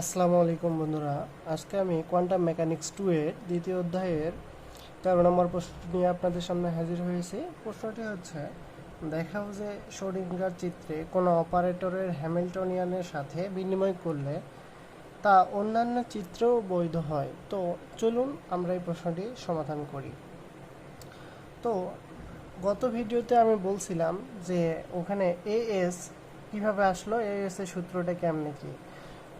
আসসালামু আলাইকুম বন্ধুরা। আজকে আমি কোয়ান্টাম মেকানিক্স টু এর দ্বিতীয় অধ্যায়ের তেরো নম্বর প্রশ্নটি নিয়ে আপনাদের সামনে হাজির হয়েছি। প্রশ্নটি হচ্ছে, দেখাও যে শোডিঙ্গার চিত্রে কোনো অপারেটরের হ্যামিল্টনিয়ানের সাথে বিনিময় করলে তা অন্যান্য চিত্রেও বৈধ হয়। তো চলুন আমরা এই প্রশ্নটি সমাধান করি। তো গত ভিডিওতে আমি বলছিলাম যে ওখানে এএস কীভাবে আসলো? এএস এর সূত্রটা কেমনে কি?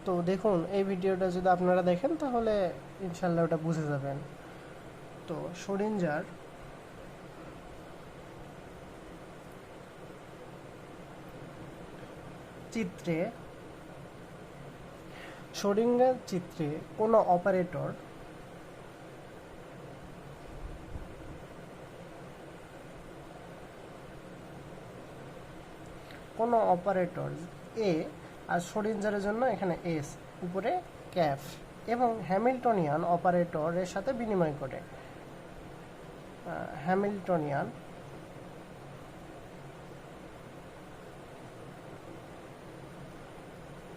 তো দেখুন, এই ভিডিওটা যদি আপনারা দেখেন, তাহলে ইনশাল্লাহ ওটা বুঝে যাবেন। তো সরিঞ্জার, চিত্রে সরিঙ্গার চিত্রে কোনো অপারেটর কোনো অপারেটর এ আর সরিঞ্জারের জন্য এখানে এস উপরে ক্যাফ এবং হ্যামিল্টনিয়ান অপারেটরের সাথে বিনিময় করে। হ্যামিল্টনিয়ান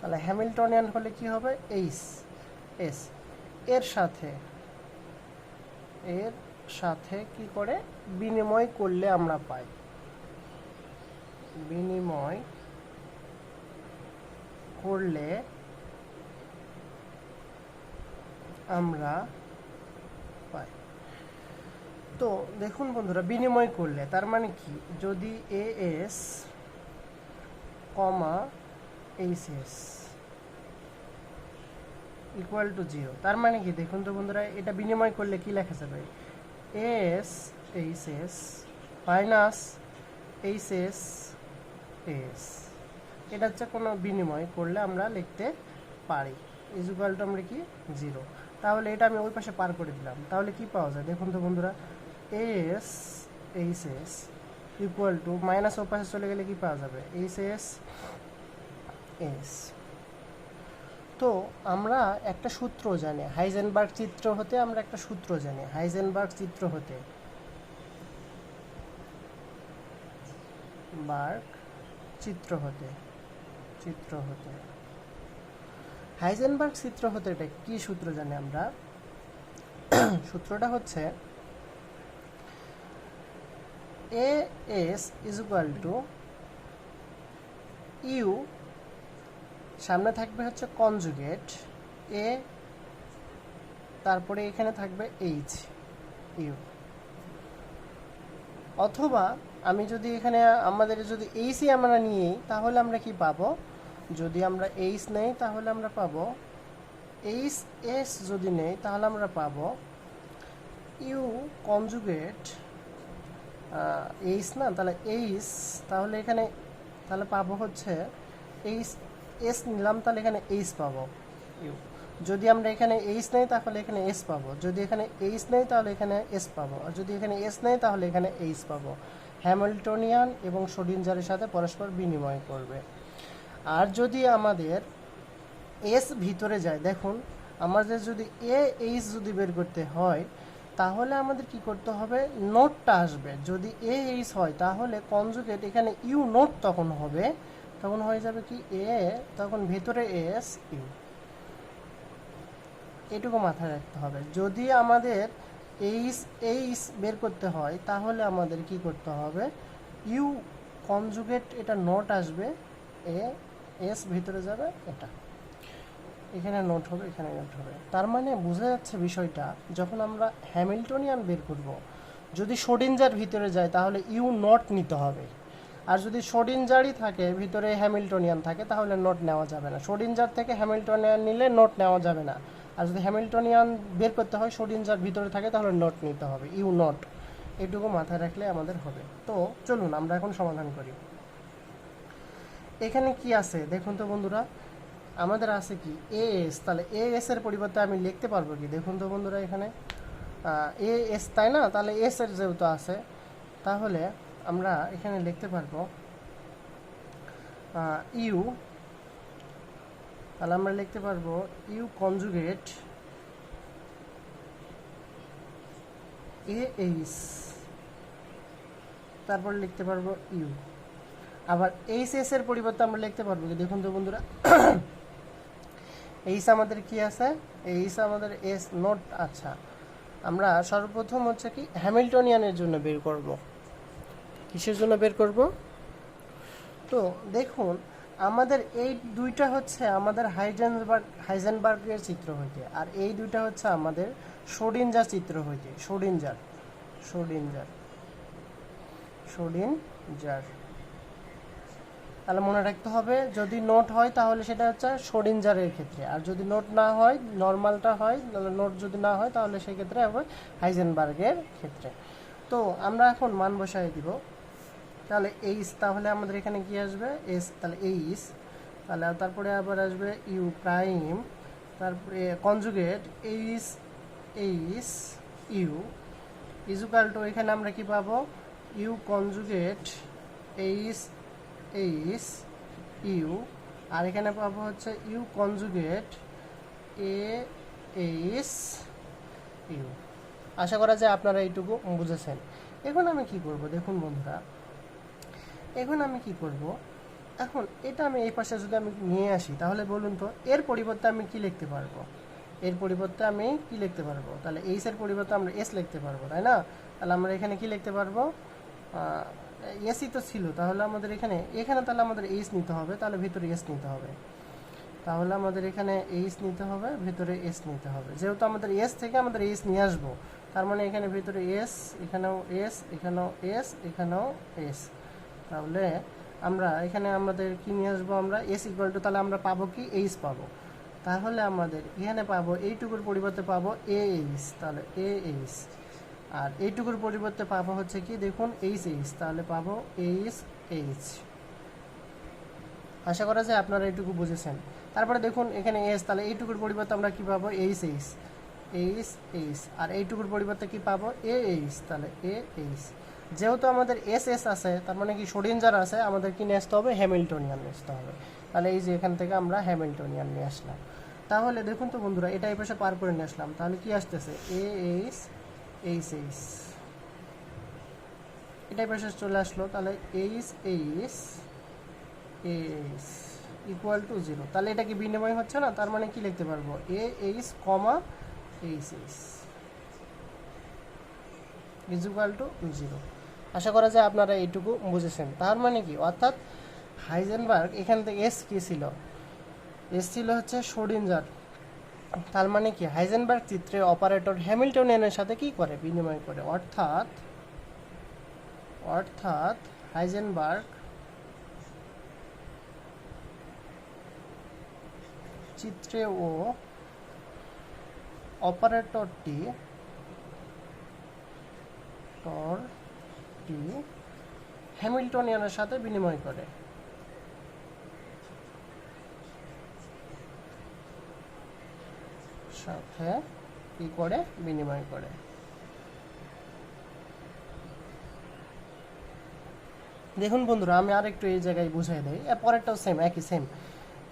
তাহলে হ্যামিল্টনিয়ান হলে কি হবে? এইস এস এর সাথে এর সাথে কি করে? বিনিময় করলে আমরা পাই। বিনিময় করলে আমরা পাই। তো দেখুন বন্ধুরা, বিনিময় করলে, তার মানে কি? যদি A S comma H S equal to zero তার মানে কি? দেখুন তো বন্ধুরা, এটা বিনিময় করলে কি লেখা যাবে? S H S minus H S S এটা হচ্ছে কোনো বিনিময় করলে আমরা লিখতে পারি। ইজুকাল টু আমরা কি? জিরো তাহলে এটা আমি ওই পাশে পার করে দিলাম। তাহলে কি পাওয়া যায়? দেখুন তো বন্ধুরা S H S equal to minus ওই পাশে চলে গেলে কি পাওয়া যাবে? এইচ এস এস তো আমরা একটা সূত্র জানি। হাইজেনবার্গ চিত্র হতে আমরা একটা সূত্র জানি। হাইজেনবার্গ চিত্র হতে বার্গ চিত্র হতে। চিত্র হতে। হাইজেনবার্গ চিত্র হতে এটা কি সূত্র জানি আমরা? সূত্রটা হচ্ছে A S is equal to U সামনে থাকবে হচ্ছে কনজুগেট এ তারপরে এখানে থাকবে এইচ ইউ অথবা আমি যদি এখানে আমাদের যদি এইচই আমরা নিই তাহলে আমরা কি পাবো? যদি আমরা এইচ নেই, তাহলে আমরা পাবো এইচ এস যদি নেই, তাহলে আমরা পাবো ইউ কনজুগেট এইচ না, তাহলে এইচ তাহলে এখানে, তাহলে পাবো হচ্ছে এইচ এস নিলাম, তাহলে এখানে এইচ পাবো ইউ যদি আমরা এখানে এইচ নেই, তাহলে এখানে এস পাবো। যদি এখানে এইচ নেই, তাহলে এখানে এস পাবো। আর যদি এখানে এস নেই, তাহলে এখানে এইচ পাবো। হ্যামিল্টনিয়ান এবং সোডিনজারের সাথে পরস্পর বিনিময় করবে। আর যদি আমাদের এস ভিতরে যায়, দেখুন, আমাদের যদি এ এইচ যদি বের করতে হয়, তাহলে আমাদের কি করতে হবে? নোটটা আসবে। যদি এ এইচ হয়, তাহলে কনজুগেট এখানে ইউ নোট তখন হবে। তখন হয়ে যাবে কি? এ তখন ভেতরে এস ইউ এটুকু মাথায় রাখতে হবে। যদি আমাদের এইস এইস বের করতে হয়, তাহলে আমাদের কি করতে হবে? ইউ কনজুগেট এটা নোট আসবে। এ এস ভিতরে যাবে এটা। এখানে নোট হবে, এখানে নোট হবে। তার মানে বোঝা যাচ্ছে বিষয়টা, যখন আমরা হ্যামিল্টনিয়ান বের করব, যদি সোডিনজার ভিতরে যায়, তাহলে ইউ নট নিতে হবে। আর যদি সোডিনজারই থাকে, ভিতরে হ্যামিল্টনিয়ান থাকে, তাহলে নোট নেওয়া যাবে না। সোডিনজার থেকে হ্যামিল্টনিয়ান নিলে নোট নেওয়া যাবে না। আর যদি হ্যামিল্টনিয়ান বের করতে হয় সোডিনজার ভিতরে থাকে, তাহলে নোট নিতে হবে ইউ নট এটুকু মাথায় রাখলে আমাদের হবে। তো চলুন, আমরা এখন সমাধান করি। এখানে কি আছে? দেখুন তো বন্ধুরা, আমাদের আছে কি? এ এস তাহলে এ এস এর পরিবর্তে আমি লিখতে পারব কি? দেখুন তো বন্ধুরা এখানে এ এস তাই না? তাহলে এস এর যেহেতু আছে, তাহলে আমরা এখানে লিখতে পারব ইউ তাহলে আমরা লিখতে পারব ইউ কনজুগেট এ এইচ তারপর লিখতে পারব ইউ আবার এইচ এস এর পরিবর্তে আমরা লিখতে পারব কি? দেখুন তো বন্ধুরা। এইস আমাদের কি আছে? এইস আমাদের এস নোট আচ্ছা। আমরা সর্বপ্রথম হচ্ছে কি? হ্যামিল্টনিয়ানের জন্য বের করব। কিসের জন্য বের করব? তো দেখুন, আমাদের এই দুইটা হচ্ছে আমাদের হাইজেনবার্গ হাইজেনবার্গের চিত্র হইতে, আর এই দুইটা হচ্ছে আমাদের সোডিনজার চিত্র হইতে। সোডিনজার সোডিনজার সোডিনজার তাহলে মনে রাখতে হবে, যদি নোট হয় তাহলে সেটা হচ্ছে সোডিনজারের ক্ষেত্রে। আর যদি নোট না হয় নর্মালটা হয় নোট যদি না হয় তাহলে সেক্ষেত্রে হবে হাইজেনবার্গের ক্ষেত্রে। তো আমরা এখন মান বসাই দিব। তাহলে এইস তাহলে আমাদের এখানে কি আসবে? এস তাহলে এইস তাহলে তারপরে আবার আসবে ইউ প্রাইম তারপরে conjugate H H U equal to এখানে আমরা কি পাবো? U conjugate H H U আর এখানে পাবো হচ্ছে U conjugate A H U আশা করা যায় আপনারা এইটুকু বুঝেছেন। এখন আমি কি করব? দেখুন বন্ধুরা, এখন আমি কি করব? এখন এটা আমি এই পাশে যদি আমি নিয়ে আসি, তাহলে বলুন তো, এর পরিবর্তে আমি কি লিখতে পারব? এর পরিবর্তে আমি কি লিখতে পারব? তাহলে এইস এর পরিবর্তে আমরা এস লিখতে পারব, তাই না? তাহলে আমরা এখানে কি লিখতে পারব? এসই তো ছিল, তাহলে আমাদের এখানে এখানে তাহলে আমাদের এইস নিতে হবে, তাহলে ভিতরে এস নিতে হবে। তাহলে আমাদের এখানে এইস নিতে হবে, ভিতরে এস নিতে হবে। যেহেতু আমাদের এস থেকে আমাদের এইস নিয়ে আসব, তার মানে এখানে ভিতরে এস এখানেও এস এখানেও এস এখানেও এস তাহলে আমরা এখানে আমাদের কি নিয়ে আসব আমরা? এস ইকুয়াল টু তাহলে আমরা পাবো কি? এইচ পাবো। তাহলে আমাদের এখানে পাবো, এইটুকুর পরিবর্তে পাবো এ এইচ তাহলে এ এইচ আর এইটুকুর পরিবর্তে পাবো হচ্ছে কি, দেখুন এইচ এইচ তাহলে পাবো এইচ এইচ আশা করা যায় আপনারা এইটুকু বুঝেছেন। তারপরে দেখুন, এখানে এস তাহলে এইটুকুর পরিবর্তে আমরা কি পাবো? এইচ এইচ এইচ এইচ আর এইটুকুর পরিবর্তে কি পাবো? এ এইচ তাহলে এ এইচ যেহেতু আমাদের এস এস আছে, তার মানে কি সোডিনজার আছে, আমাদের কি নিয়ে আসতে হবে? হ্যামিল্টনিয়ান নিয়ে আসতে হবে। তাহলে এই যে এখান থেকে আমরা হ্যামিল্টনিয়ান নিয়ে আসলাম। তাহলে দেখুন তো বন্ধুরা এটা এই পাশে পার করে নিয়ে আসলাম। তাহলে কি আসতেছে? এ এইচ এইচ পাশে চলে আসলো, তাহলে H H H equal to zero তাহলে এটা কি বিনিময় হচ্ছে না? তার মানে কি লিখতে পারব? A H comma H H is equal to zero আশা করা যায় আপনারা এইটুকু বুঝেছেন। তার মানে কি? অর্থাৎ হাইজেনবার্গ এখান থেকে এস কি ছিল? এস ছিল হচ্ছে সোডিনজার তার মানে কি? হাইজেনবার্গ চিত্রে অপারেটর হ্যামিল্টনিয়ানের সাথে কি করে? বিনিময় করে। অর্থাৎ অর্থাৎ হাইজেনবার্গ চিত্রে ও অপারেটরটি টরটি হ্যামিল্টনিয়ানের সাথে বিনিময় করে। সাথে কি করে? বিনিময় করে। দেখুন বন্ধুরা, আমি আরেকটু এই জায়গায় বুঝাই দেই। পরেরটাও সেম একই সেম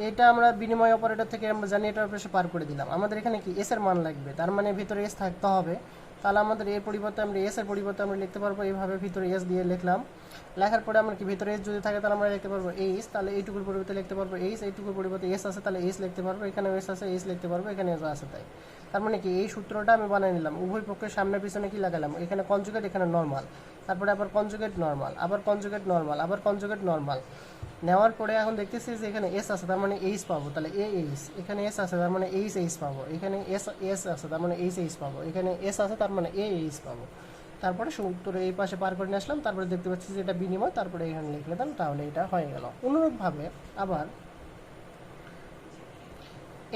এটা আমরা বিনিময় অপারেটর থেকে আমরা জানি এটার পার করে দিলাম। আমাদের এখানে কি এস এর মান লাগবে? তার মানে ভিতরে এস থাকতে হবে। তাহলে আমাদের এর পরিবর্তে আমরা এস এর পরিবর্তে আমরা লিখতে পারব, এইভাবে ভিতরে এস দিয়ে লিখলাম। লেখার পরে আমরা কি ভিতরে এস যদি থাকে তাহলে আমরা লিখতে পারব এইস তাহলে এইটুকুর পরিবর্তে লিখতে পারব এইস এইটুকুর পরিবর্তে এস আছে তাহলে এস লিখতে পারব এখানে এস আছে এস লিখতে পারব এখানে এস আছে তাই। তার মানে কি, এই সূত্রটা আমি বানিয়ে নিলাম, উভয় পক্ষের সামনে পিছনে কি লাগালাম? এখানে কনজুগেট এখানে নর্মাল তারপরে আবার কনজুগেট নর্মাল আবার কনজুগেট নর্মাল আবার কনজুগেট নর্মাল নেওয়ার পরে এখন দেখতেছি যে এখানে এস আছে, তার মানে এইচ পাবো। তাহলে এ এইচ এখানে এস আছে, তার মানে এইচ এইচ পাবো। এখানে এস এস আছে, তার মানে এইচ এইচ পাবো। এখানে এস আছে, তার মানে এ এইচ পাবো। তারপরে সূত্র এই পাশে পার করে নিয়ে আসলাম, তারপরে দেখতে পাচ্ছি যে এটা বিনিময়, তারপরে এখানে লিখলে দেন তাহলে এটা হয়ে গেল। অনুরূপভাবে আবার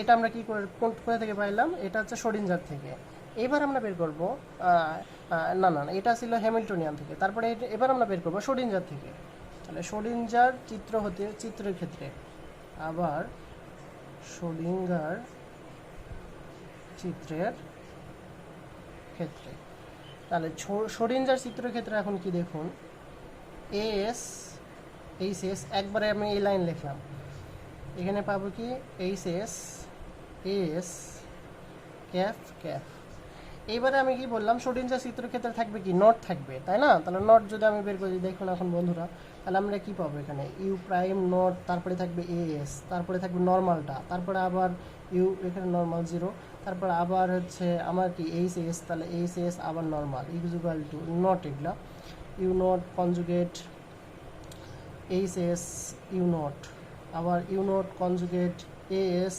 এটা আমরা কি করে, কোন, কোথা থেকে পাইলাম? এটা হচ্ছে সরিঞ্জার থেকে। এবার আমরা বের করব না না না, এটা ছিল হ্যামিল্টনিয়ান থেকে। তারপরে এবার আমরা বের করব সরিঞ্জার থেকে। তাহলে সরিঞ্জার চিত্র হতে, চিত্রের ক্ষেত্রে। আবার সরিঞ্জার চিত্রের ক্ষেত্রে। তাহলে সরিঞ্জার চিত্রের ক্ষেত্রে এখন কি দেখুন? এস এইচ এস একবারে আমি এই লাইন লিখলাম। এখানে পাবো কি? H S S cap cap. এইবারে আমি কি বললাম? শোডিঞ্জার চিত্র ক্ষেত্রে থাকবে কি? নট থাকবে, তাই না? তাহলে নট যদি আমি বের করি, দেখুন এখন বন্ধুরা, তাহলে আমরা কি পাবো এখানে? ইউ প্রাইম নট তারপরে থাকবে এ এস তারপরে থাকবে নর্মালটা তারপরে আবার ইউ এখানে নর্মাল জিরো তারপরে আবার হচ্ছে আমার কি? এইচ এস তাহলে এইচ এস আবার নর্মাল ইকুয়াল টু নট এগুলা। U not conjugate H S U not আবার U not conjugate A S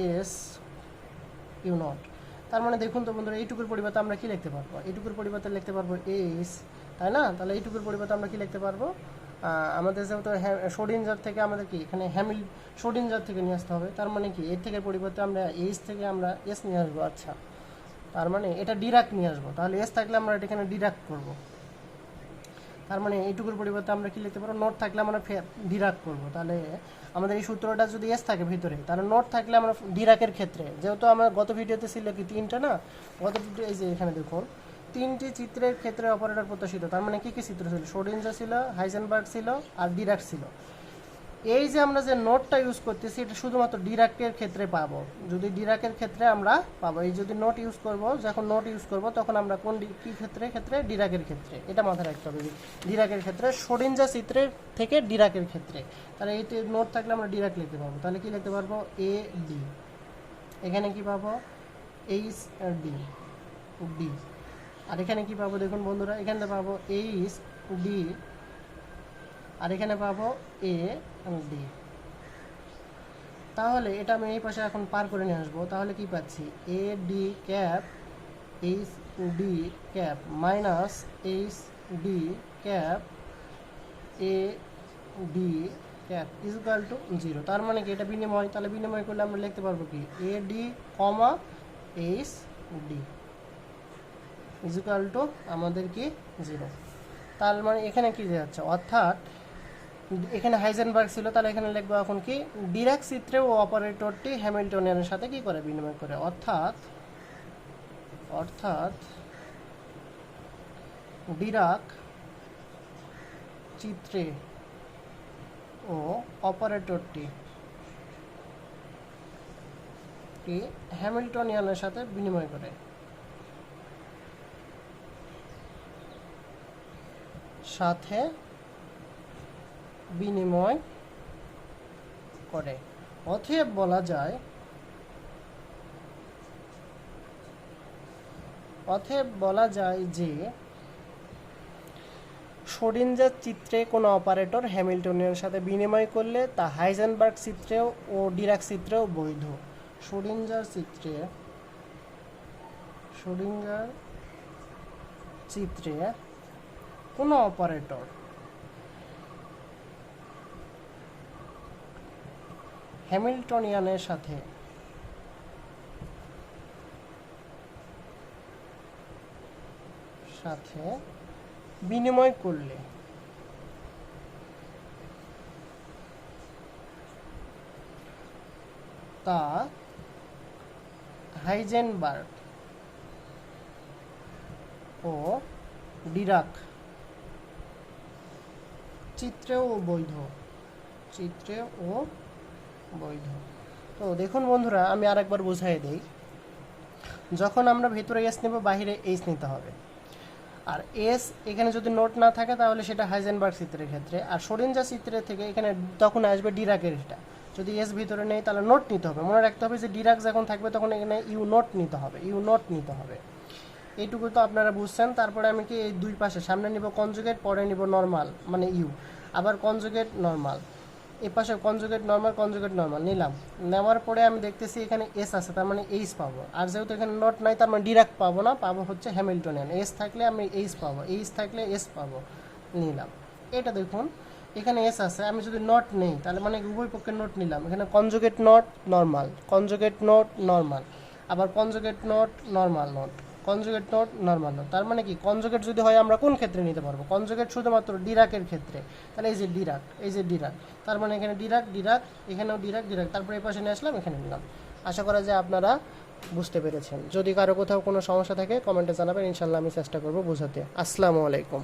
S, U not. তার মানে দেখুন তো বন্ধুরা, এইটুকুর পরিবর্তে আমরা কি লিখতে পারব? এইটুকুর পরিবর্তে লিখতে পারব এস, তাই না? তাহলে এইটুকুর পরিবর্তে আমরা কি লিখতে পারব? আমাদের যেহেতু সোডিনজার থেকে আমাদের কি? এখানে হ্যামিল সোডিনজার থেকে নিয়ে আসতে হবে। তার মানে কি? এর থেকে পরিবর্তে আমরা এস থেকে আমরা এস নিয়ে আসব। আচ্ছা। তার মানে এটা ডিরাক্ট নিয়ে আসব। তাহলে এস থাকলে আমরা এটা এখানে ডিরাক্ট করব। তার মানে এইটুকুর পরিবর্তে আমরা কি লিখতে পারব? নোট থাকলে আমরা ডিরাক করব। তাহলে আমাদের এই সূত্রটা যদি এস থাকে ভিতরে, তাহলে নোট থাকলে আমরা ডিরাকের ক্ষেত্রে, যেহেতু আমার গত ভিডিওতে ছিল কি তিনটা না? গত ভিডিও, এই যে এখানে দেখুন, তিনটি চিত্রের ক্ষেত্রে অপারেটর প্রত্যাশিত। তার মানে কি কি চিত্র ছিল? সোডিনজা ছিল হাইজেনবার্গ ছিল আর ডিরাক ছিল। এই যে আমরা যে নোটটা ইউজ করতেছি, এটা শুধুমাত্র ডিরাকের ক্ষেত্রে পাবো। যদি ডিরাকের ক্ষেত্রে আমরা পাবো, এই যদি নোট ইউজ করব, যখন নোট ইউজ করব, তখন আমরা কোন কি ক্ষেত্রে? ক্ষেত্রে ডিরাকের ক্ষেত্রে। এটা মাথায় রাখতে হবে ডিরাকের ক্ষেত্রে সরিঞ্জা চিত্রের থেকে ডিরাকের ক্ষেত্রে। তাহলে এই নোট থাকলে আমরা ডিরাক লিখতে পারব। তাহলে কী লিখতে পারব? এ ডি এখানে কি পাবো? এইচ ডি ডি আর এখানে কি পাবো? দেখুন বন্ধুরা, এখানে পাবো এইচ ডি আর এখানে পাবো এ এবং ডি তাহলে এটা আমি এই পাশে এখন পার করে নিয়ে আসব। তাহলে কি পাচ্ছি? A D cap H D cap minus H D cap A D cap equal to zero তার মানে কি? এটা বিনিময়। তাহলে বিনিময় করলে আমরা লিখতে পারব কি? A D comma H D equal to আমাদের কি? জিরো তার মানে এখানে কি যাচ্ছে অর্থাৎ এখানে হাইজেনবার্গ ছিল, তাহলে এখানে লিখব এখন কি? ডিরাক চিত্রে ও অপারেটরটি হ্যামিল্টনিয়ানের সাথে কি করে বিনিময় করে? অর্থাৎ অর্থাৎ ডিরাক চিত্রে ও অপারেটরটি টি হ্যামিল্টনিয়ানের সাথে বিনিময় করে? সাথে বিনিময় করে। অতএব বলা যায়, অতএব বলা যায় যে সোডিনজার চিত্রে কোনো অপারেটর হ্যামিল্টনের সাথে বিনিময় করলে তা হাইজেনবার্গ চিত্রেও ও ডিরাক চিত্রেও বৈধ। সোডিনজার চিত্রে সোডিনজার চিত্রে কোনো অপারেটর হ্যামিল্টনিয়ানের সাথে। সাথে বিনিময় করলে। তা হাইজেনবার্গ ও ডিরাক চিত্রেও বৈধ চিত্রেও বৈধ। তো দেখুন বন্ধুরা, আমি আরেকবার বুঝাই দেই। যখন আমরা ভেতরে এস নেব বাইরে এইচ নিতে হবে। আর এস এখানে যদি নোট না থাকে, তাহলে সেটা হাইজেনবার্গ চিত্রের ক্ষেত্রে। আর সরিঞ্জা চিত্রের থেকে এখানে তখন আসবে ডিরাকের এটা। যদি এস ভিতরে নেই, তাহলে নোট নিতে হবে। মনে রাখতে হবে যে ডিরাক যখন থাকবে, তখন এখানে ইউ নোট নিতে হবে। ইউ নোট নিতে হবে। এইটুকু তো আপনারা বুঝছেন। তারপরে আমি কি এই দুই পাশে, সামনে নিব কনজুগেট পরে নিব নর্মাল মানে ইউ আবার কনজুগেট নর্মাল এই পাশে কনজুগেট নর্মাল কনজুগেট নর্মাল নিলাম। নেওয়ার পরে আমি দেখতেছি এখানে এস আছে, তার মানে এইচ পাবো। আর যেহেতু এখানে নট নাই, তার মানে ডিরাক্ট পাবো না, পাবো হচ্ছে হ্যামিল্টনিয়ান এস থাকলে আমি এইচ পাবো এইচ থাকলে এস পাবো, নিলাম। এটা দেখুন, এখানে এস আছে, আমি যদি নট নেই, তাহলে মানে উভয় পক্ষে নোট নিলাম। এখানে conjugate not normal conjugate not normal আবার conjugate not normal not conjugate not normal not তার মানে কি? কনজুগেট যদি হয়, আমরা কোন ক্ষেত্রে নিতে পারব? কনজুগেট শুধুমাত্র ডিরাকের ক্ষেত্রে। তাহলে এই যে ডিরাক এই যে ডিরাক তার মানে এখানে ডিরাক ডিরাক এখানেও ডিরাক ডিরাক তারপরে এই পাশে নিয়ে আসলাম, এখানে নিলাম। আশা করা যায় আপনারা বুঝতে পেরেছেন। যদি কারও কোথাও কোনো সমস্যা থাকে কমেন্টে জানাবেন। ইনশাল্লাহ আমি চেষ্টা করব বোঝাতে। আসসালামু আলাইকুম।